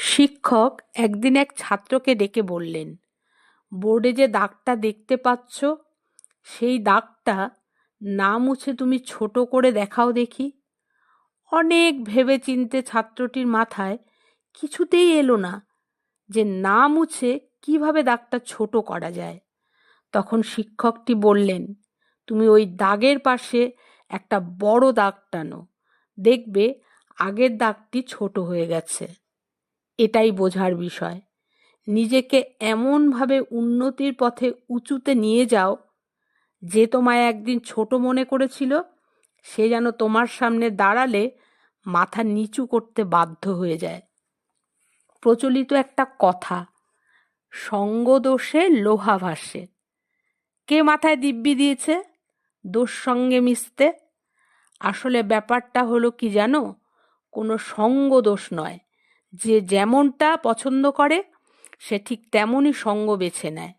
শিক্ষক একদিন এক ছাত্রকে ডেকে বললেন, বোর্ডে যে দাগটা দেখতে পাচ্ছ, সেই দাগটা না মুছে তুমি ছোট করে দেখাও দেখি। অনেক ভেবে চিনতে ছাত্রটির মাথায় কিছুতেই এলো না যে না মুছে কীভাবে দাগটা ছোট করা যায়। তখন শিক্ষকটি বললেন, তুমি ওই দাগের পাশে একটা বড় দাগ টানো, দেখবে আগের দাগটি ছোট হয়ে গেছে। এটাই বোঝার বিষয়। নিজেকে এমনভাবে উন্নতির পথে উঁচুতে নিয়ে যাও, যে তোমায় একদিন ছোট মনে করেছিল, সে যেন তোমার সামনে দাঁড়ালে মাথা নিচু করতে বাধ্য হয়ে যায়। প্রচলিত একটা কথা, সঙ্গদোষে লোহা ভাসে। কে মাথায় দিব্যি দিয়েছে? দোষ সঙ্গে মিশতে। আসলে ব্যাপারটা হলো কি জানো? কোনো সঙ্গ দোষ নয়। যে যেমনটা পছন্দ করে সে ঠিক তেমনই সঙ্গ বেছে নেয়।